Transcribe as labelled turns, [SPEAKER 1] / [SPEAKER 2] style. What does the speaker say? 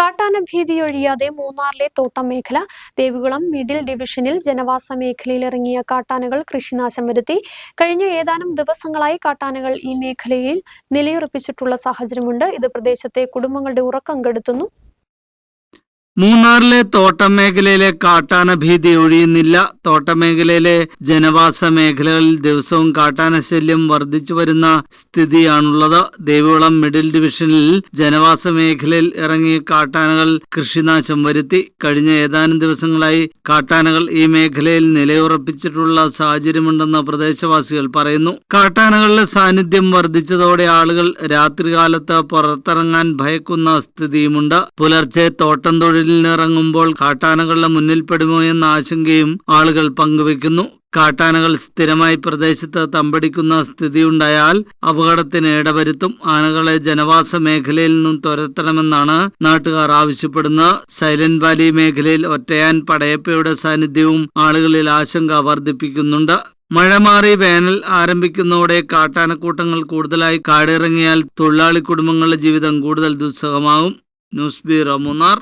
[SPEAKER 1] കാട്ടാന ഭീതി ഒഴിയാതെ മൂന്നാറിലെ തോട്ടം മേഖല ദേവികുളം മിഡിൽ ഡിവിഷനിൽ ജനവാസ മേഖലയിൽ ഇറങ്ങിയ കാട്ടാനകൾ കൃഷിനാശം വരുത്തി. കഴിഞ്ഞ ഏതാനും ദിവസങ്ങളായി കാട്ടാനകൾ ഈ മേഖലയിൽ നിലയുറപ്പിച്ചിട്ടുള്ള സാഹചര്യമുണ്ട്. ഇത് പ്രദേശത്തെ കുടുംബങ്ങളുടെ ഉറക്കം കെടുത്തുന്നു.
[SPEAKER 2] മൂന്നാറിലെ തോട്ടം മേഖലയിലെ കാട്ടാന ഭീതി ഒഴിയുന്നില്ല. തോട്ടമേഖലയിലെ ജനവാസ മേഖലകളിൽ ദിവസവും കാട്ടാന ശല്യം വർദ്ധിച്ചു വരുന്ന സ്ഥിതിയാണുള്ളത്. ദേവികുളം മിഡിൽ ഡിവിഷനിൽ ജനവാസ മേഖലയിൽ ഇറങ്ങിയ കാട്ടാനകൾ കൃഷിനാശം വരുത്തി. കഴിഞ്ഞ ഏതാനും ദിവസങ്ങളായി കാട്ടാനകൾ ഈ മേഖലയിൽ നിലയുറപ്പിച്ചിട്ടുള്ള സാഹചര്യമുണ്ടെന്ന് പ്രദേശവാസികൾ പറയുന്നു. കാട്ടാനകളുടെ സാന്നിധ്യം വർദ്ധിച്ചതോടെ ആളുകൾ രാത്രികാലത്ത് പുറത്തിറങ്ങാൻ ഭയക്കുന്ന സ്ഥിതിയുമുണ്ട്. പുലർച്ചെ തോട്ടം തൊഴിലിനിറങ്ങുമ്പോൾ കാട്ടാനകളുടെ മുന്നിൽപ്പെടുമോ എന്ന ആശങ്കയും ആളുകൾ പങ്കുവെക്കുന്നു. കാട്ടാനകൾ സ്ഥിരമായി പ്രദേശത്ത് തമ്പടിക്കുന്ന സ്ഥിതിയുണ്ടായാൽ അപകടത്തിന് ഇടവരുത്തും. ആനകളെ ജനവാസ മേഖലയിൽ നിന്നും തുരത്തണമെന്നാണ് നാട്ടുകാർ ആവശ്യപ്പെടുന്നത്. സൈലന്റ് വാലി മേഖലയിൽ ഒറ്റയാൻ പടയപ്പയുടെ സാന്നിധ്യവും ആളുകളിൽ ആശങ്ക വർദ്ധിപ്പിക്കുന്നുണ്ട്. മഴ മാറി വേനൽ ആരംഭിക്കുന്നതോടെ കാട്ടാനക്കൂട്ടങ്ങൾ കൂടുതലായി കാടിറങ്ങിയാൽ തൊഴിലാളി കുടുംബങ്ങളുടെ ജീവിതം കൂടുതൽ ദുസ്സഹമാകും. News bureau Munnar.